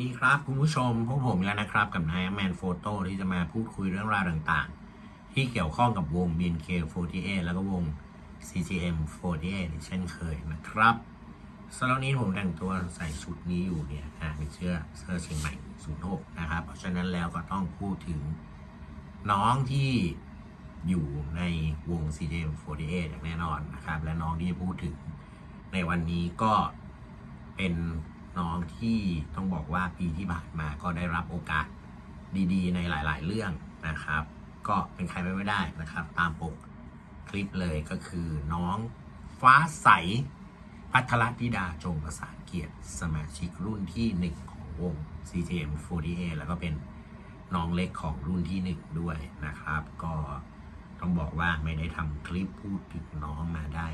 ดีครับคุณผู้ชมพวกผมแล้วนะครับ กับนายแมนโฟโต้ที่จะมาพูดคุยเรื่องราวต่างๆ ที่เกี่ยวข้องกับวง BNK48 แล้วก็วง CGM48 เช่นเคยนะครับสำหรับนี้ผมแต่งตัวใส่ชุดนี้อยู่เนี่ยอ่าเป็นเสื้อเสื้อเชียงใหม่06นะครับ เพราะฉะนั้นแล้วก็ต้องพูดถึงน้องที่อยู่ในวง CGM48 อย่างแน่นอนนะครับ และน้องที่จะพูดถึงในวันนี้ก็เป็น น้องที่ต้องบอกว่าปีที่ผ่านมาก็ได้รับโอกาสดีๆ ในหลาย ๆ เรื่องนะครับ ก็เป็นใครไปไม่ได้นะครับ ตามปกคลิปเลยก็คือน้องฟ้าใสพัทรธิดาจงประสานเกียรติสมาชิกรุ่นที่หนึ่งของวง CTM48 แล้วก็เป็นน้องเล็กของรุ่นที่หนึ่งด้วยนะครับ ก็ต้องบอกว่าไม่ได้ทำคลิปพูดถึงน้องมาได้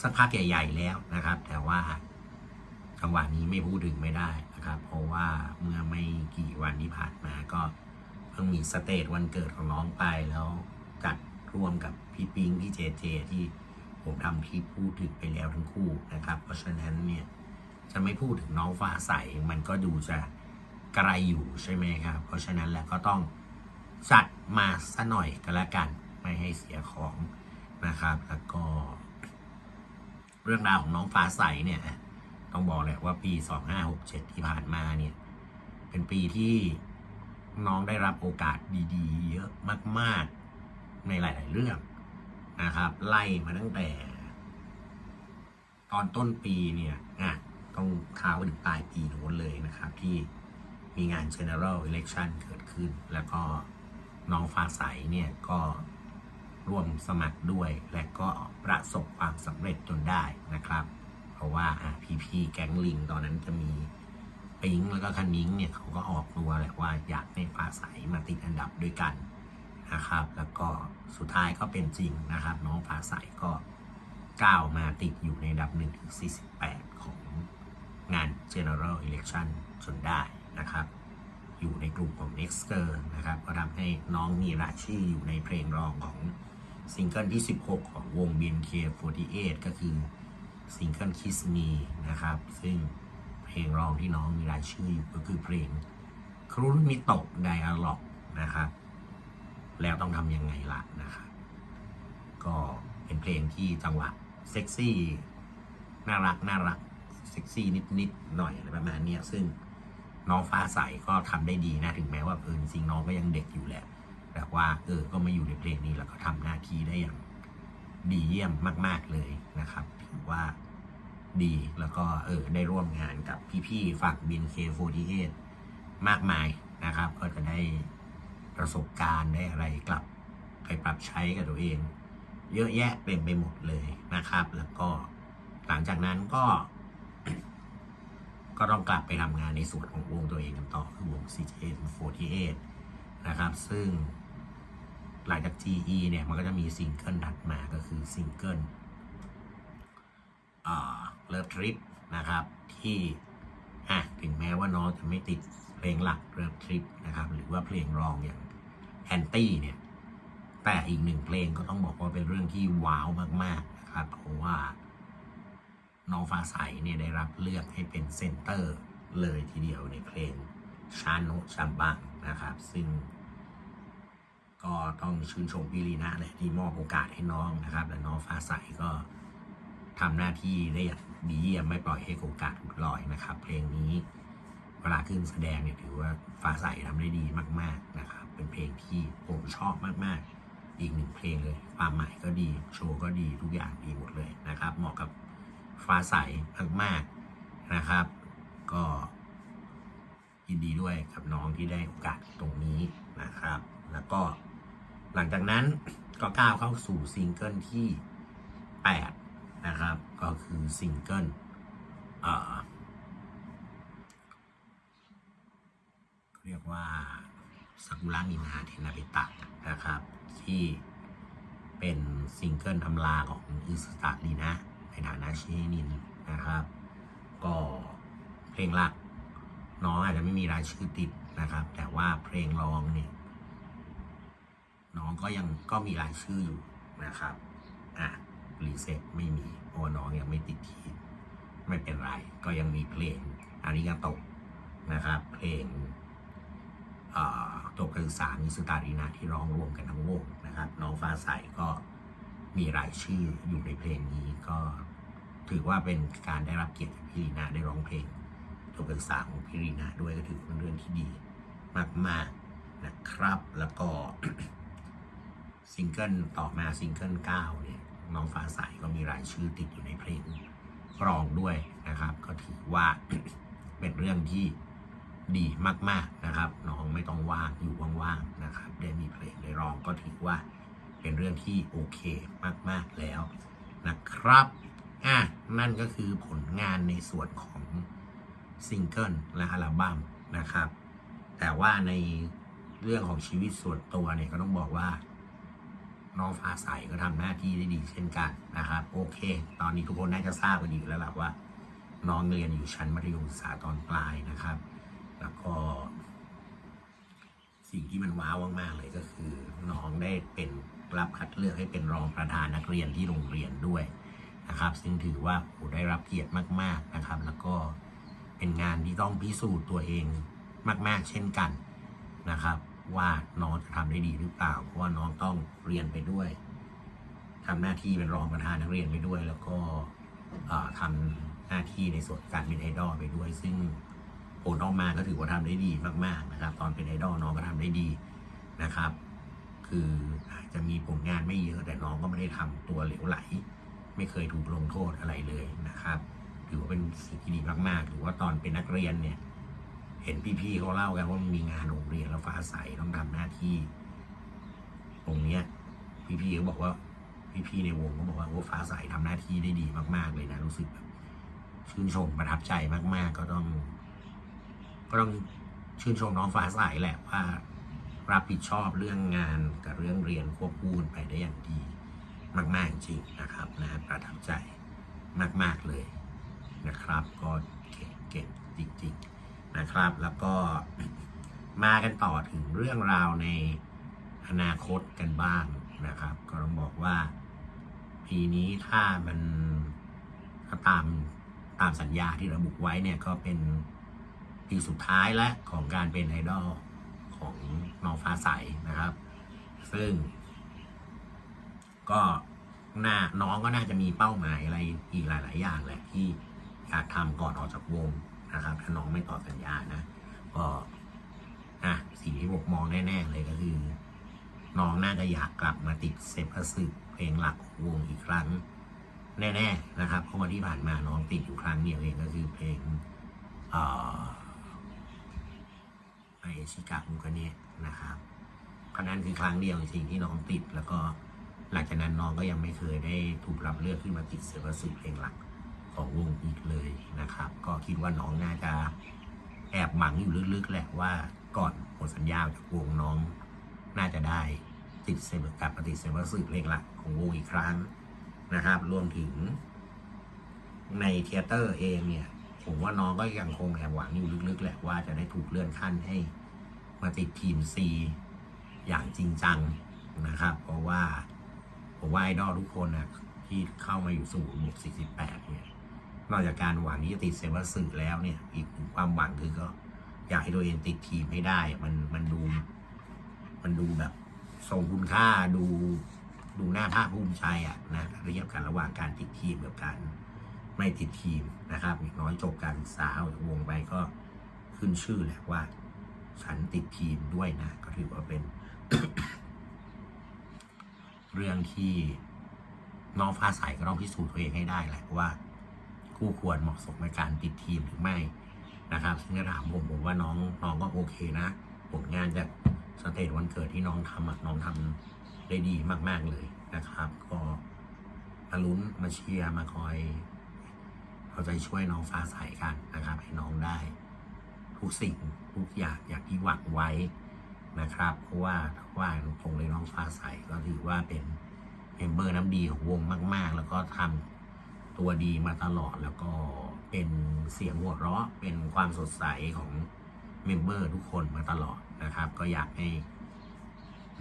สักพักใหญ่ ๆ แล้วนะครับ แต่ว่า จังหวะนี้ไม่พูดถึงไม่ได้นะครับ เพราะว่าเมื่อไม่กี่วันที่ผ่านมาก็เพิ่งมีสเตจวันเกิดของน้องไปแล้วจัดร่วมกับพี่ปิงพี่เจเจที่ผมทำคลิปพูดถึงไปแล้วทั้งคู่นะครับ เพราะฉะนั้นเนี่ยจะไม่พูดถึงน้องฟ้าใสมันก็ดูจะไกลอยู่ใช่ไหมครับ เพราะฉะนั้นแล้วก็ต้องจัดมาซะหน่อยก็แล้วกันไม่ให้เสียของนะครับ แล้วก็ เรื่องราวของน้องฟ้าใสเนี่ย ต้องบอกเลยว่าปี 2567 ที่ผ่านมาเนี่ย เป็นปีที่น้องได้รับโอกาสดีๆ เยอะมาก ๆ ในหลาย ๆ เรื่องนะครับ ไล่มาตั้งแต่ ตอนต้นปีเนี่ยอะต้องท้าไปถึงปลายปีโน้นเลยนะครับ ที่มีงาน general election เกิดขึ้น แล้วก็น้องฟ้าใสเนี่ยก็ร่วมสมัครด้วย และก็ประสบความสำเร็จจนได้นะครับ เพราะว่าอะพี่ๆแก๊งลิงตอนนั้นจะมีปิงแล้วก็คันนิ้งเนี่ยเขาก็ออกตัวแหละว่าอยากให้ฟ้าใสมาติดอันดับด้วยกันนะครับ แล้วก็สุดท้ายก็เป็นจริงนะครับ น้องฟ้าใสก็ก้าวมาติดอยู่ในอันดับ1ถึง48 ของงาน General Election จนได้นะครับ อยู่ในกลุ่มของ Next Girl นะครับ ก็ทำให้น้องมีรายชื่ออยู่ในเพลงรองของซิงเกิลที่ 16 ของวง BNK48 ก็คือ ซิงเกิล Kiss Me นะครับ ซึ่งเพลงรองที่น้องมีรายชื่ออยู่ก็คือเพลงครุนมิโตะไดอะล็อกนะครับ แล้วต้องทำยังไงล่ะนะครับ ก็เป็นเพลงที่จังหวะเซ็กซี่น่ารักน่ารักเซ็กซี่นิดๆหน่อยอะไรประมาณนี้ซึ่งน้องฟ้าใสก็ทำได้ดีนะถึงแม้ว่าเออจริงน้องก็ยังเด็กอยู่แหละแต่ว่าเออก็มาอยู่ในเพลงนี้แล้วก็ทำหน้าที่ได้อย่าง ดีเยี่ยมมาก ๆเลยนะครับถือว่าดีแล้วก็เออได้ร่วมงานกับพี่ๆฝั่ง BNK48 มากมายนะครับ ก็จะได้ประสบการณ์ได้อะไรกลับไปปรับใช้กับตัวเอง เยอะแยะเต็มไปหมดเลยนะครับ แล้วก็หลังจากนั้นก็ ก็ต้องกลับไปทำงานในส่วนของวงตัวเองกันต่อคือวง CJM48 นะครับ ซึ่ง หลังจาก GE เนี่ย มันก็จะมีซิงเกิลถัดมาก็คือซิงเกิลเลิฟทริปนะครับ ที่อะถึงแม้ว่าน้องจะไม่ติดเพลงหลักเลิฟทริปนะครับ หรือว่าเพลงรองอย่างแอนตี้เนี่ย แต่อีกหนึ่งเพลงก็ต้องบอกว่าเป็นเรื่องที่ว้าวมากๆนะครับเพราะว่าน้องฟ้าใสเนี่ยได้รับเลือกให้เป็นเซนเตอร์เลยทีเดียวในเพลงชาโนชัมบังนะครับ ซึ่ง ก็ต้องชื่นชมพี่ลีนะเลยที่มอบโอกาสให้น้องนะครับ และน้องฟ้าใสก็ทำหน้าที่ได้อย่างดีเยี่ยมไม่ปล่อยให้โอกาสหลุดลอยนะครับ เพลงนี้เวลาขึ้นแสดงเนี่ยถือว่าฟ้าใสทำได้ดีมาก ๆนะครับ เป็นเพลงที่ผมชอบมากๆ อีกหนึ่งเพลงเลย ความหมายก็ดีโชว์ก็ดีทุกอย่างดีหมดเลยนะครับ เหมาะกับฟ้าใสมากๆนะครับ ก็ยินดีด้วยกับน้องที่ได้โอกาสตรงนี้นะครับ แล้วก็หลังจากนั้นก็ก้าวเข้าสู่ซิงเกิลที่ 8 นะครับ ก็คือซิงเกิลเรียกว่าสักุระนินาเทนาเบตะนะครับ ที่เป็นซิงเกิลทำลาของอิสตาลีนะ ในฐานะชินินนะครับ ก็เพลงหลักน้องอาจจะไม่มีรายชื่อติดนะครับ แต่ว่าเพลงรองเนี่ย น้องก็ยังก็มีรายชื่ออยู่นะครับอะรีเซ็ตไม่มีเพราะน้องยังไม่ติดทีมไม่เป็นไร ก็ยังมีเพลงอาริกาโตะนะครับ เพลงเอ่อจบการศึกษามีสุตารีนาที่ร้องรวมกันทั้งวงนะครับ น้องฟ้าใสก็มีรายชื่ออยู่ในเพลงนี้ก็ถือว่าเป็นการได้รับเกียรติพี่ลีนาได้ร้องเพลงจบการศึกษาของพี่ลีนาด้วยก็ถือเป็นเรื่องที่ดีมาก ๆนะครับ แล้วก็ ซิงเกิลต่อมาซิงเกิล9เนี่ยน้องฟ้าใสก็มีรายชื่อติดอยู่ในเพลงรองด้วยนะครับ ก็ถือว่าเป็นเรื่องที่ดีมาก ๆนะครับ น้องไม่ต้องว่างอยู่ว่างๆนะครับ ได้มีเพลงได้ร้องก็ถือว่าเป็นเรื่องที่โอเคมากๆแล้วนะครับอะนั่นก็คือผลงานในส่วนของซิงเกิลและอัลบั้มนะครับ แต่ว่าในเรื่องของชีวิตส่วนตัวเนี่ยก็ต้องบอกว่า น้องฟ้าใสก็ทำหน้าที่ได้ดีเช่นกันนะครับโอเค ตอนนี้ทุกคนน่าจะทราบกันดีอยู่แล้วล่ะว่า น้องเรียนอยู่ชั้นมัธยมศึกษาตอนปลายนะครับ แล้วก็ สิ่งที่มันว้าวมากๆเลยก็คือ น้องได้เป็นรับคัดเลือกให้เป็นรองประธานนักเรียนที่โรงเรียนด้วยนะครับ ซึ่งถือว่าโอ้ได้รับเกียรติมาก ๆนะครับ แล้วก็เป็นงานที่ต้องพิสูจน์ตัวเองมาก ๆ เช่นกันนะครับ ว่าน้องจะทำได้ดีหรือเปล่า เพราะว่าน้องต้องเรียนไปด้วยทำหน้าที่เป็นรองประธานนักเรียนไปด้วย แล้วก็เอ่อทำหน้าที่ในส่วนการเป็นไอดอลไปด้วย ซึ่งผลออกมาก็ถือว่าทำได้ดีมากๆนะครับ ตอนเป็นไอดอลน้องก็ทำได้ดีนะครับ คืออาจจะมีผลงานไม่เยอะแต่น้องก็ไม่ได้ทำตัวเหลวไหล ไม่เคยถูกลงโทษอะไรเลยนะครับถือว่าเป็นสิ่งที่ดีมากๆหรือว่าตอนเป็นนักเรียนเนี่ย เห็นพี่ๆเขาเล่ากันว่ามันมีงานโรงเรียนแล้วฟ้าใสต้องทำหน้าที่ ตรงเนี้ย พี่ๆเขาบอกว่า พี่ๆในวงก็บอกว่าโอ้ฟ้าใสทำหน้าที่ได้ดีมากๆเลยนะรู้สึกแบบชื่นชมประทับใจมากๆ ก็ต้อง ก็ต้องชื่นชมน้องฟ้าใสแหละว่า รับผิดชอบเรื่องงานกับเรื่องเรียนควบคู่กันไปได้อย่างดี มากๆจริงนะครับนะประทับใจมาก ๆเลยนะครับ ก็เก่งเก่งจริงๆ นะครับ แล้วก็มากันต่อถึงเรื่องราวในอนาคตกันบ้างนะครับ ก็ต้องบอกว่าปีนี้ถ้ามันถ้าตามตามสัญญาที่ระบุไว้เนี่ยก็เป็นปีสุดท้ายและของการเป็นไอดอลของน้องฟ้าใสนะครับ ซึ่ง ก็น่าน้องก็น่าจะมีเป้าหมายอะไรอีกหลาย ๆ อย่างแหละที่อยากทำก่อนออกจากวง นะครับถ้าน้องไม่ต่อสัญญานะก็อะสิ่งที่ผมมองแน่ๆเลยก็คือ น้องน่าจะอยากกลับมาติดเซฟสึกเพลงหลักของวงอีกครั้ง แน่ๆนะครับเพราะว่าที่ผ่านมาน้องติดอยู่ครั้งเดียวเองก็คือเพลงเอ่อไอชิกามุกเนะนะครับคนั้นคือครั้งเดียวจริงๆที่น้องติดแล้วก็หลังจากนั้นน้องก็ยังไม่เคยได้ถูกรับเลือกขึ้นมาติดเซฟสึเพลงหลัก ของวงอีกเลยนะครับ ก็คิดว่าน้องน่าจะแอบหวังอยู่ลึกๆแหละว่าก่อนหมดสัญญาจากวงน้องน่าจะได้ติดเซฟกลับมาติดเซฟสึเพลงหลักของวงอีกครั้งนะครับ รวมถึงในเทเตอร์เองเนี่ย ผมว่าน้องก็ยังคงแอบหวังอยู่ลึกๆแหละว่าจะได้ถูกเลื่อนขั้นให้มาติดทีม C อย่างจริงจังนะครับ เพราะว่าผมว่าไอดอลทุกคนนะที่เข้ามาอยู่สู่บวก48เนี่ย นอกจากการหวังที่จะติดเซฟสึแล้วเนี่ย อีกความหวังคือก็ อยากให้ตัวเองติดทีมให้ได้ มันมันดู มันดูแบบทรงคุณค่าดูดูหน้าภาคภูมิใจอะนะเรียบกันระหว่างการติดทีมกับการไม่ติดทีมนะครับอย่างน้อยจบการศึกษาออกจากวงไปก็ขึ้นชื่อแหละว่า ฉันติดทีมด้วยนะ ก็ถือว่าเป็น เรื่องที่น้องฟ้าใสก็ต้องพิสูจน์ตัวเองให้ได้แหละว่า คู่ควรเหมาะสมในการติดทีมหรือไม่นะครับ ซึ่งถ้าถามผมผมว่าน้องน้องก็โอเคนะ ผลงานจากสเตจวันเกิดที่น้องทำน้องทำได้ดีมาก ๆเลยนะครับ ก็มาลุ้นมาเชียร์มาคอยเอาใจช่วยน้องฟ้าใสกันนะครับ ให้น้องได้ ทุกสิ่งทุกอย่างอย่างที่หวังไว้นะครับ เพราะว่าถ้าว่าตรงเลยน้องฟ้าใสก็ถือว่าเป็นเมมเบอร์น้ำดีของวงมาก ๆ แล้วก็ทำ ตัวดีมาตลอดแล้วก็เป็นเสียงหัวเราะเป็นความสดใสของเมมเบอร์ทุกคนมาตลอดนะครับ ก็อยากให้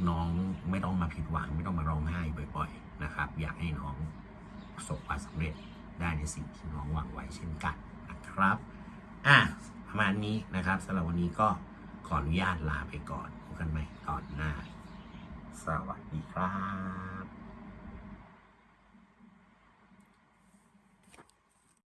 น้องไม่ต้องมาผิดหวัง ไม่ต้องมาร้องไห้บ่อย ๆ นะครับ อยากให้น้องประสบความสำเร็จได้ในสิ่งที่น้องหวังไว้เช่นกันนะครับอะประมาณนี้นะครับสำหรับวันนี้ก็ขออนุญาตลาไปก่อนพบกันใหม่ตอนหน้า สวัสดีครับ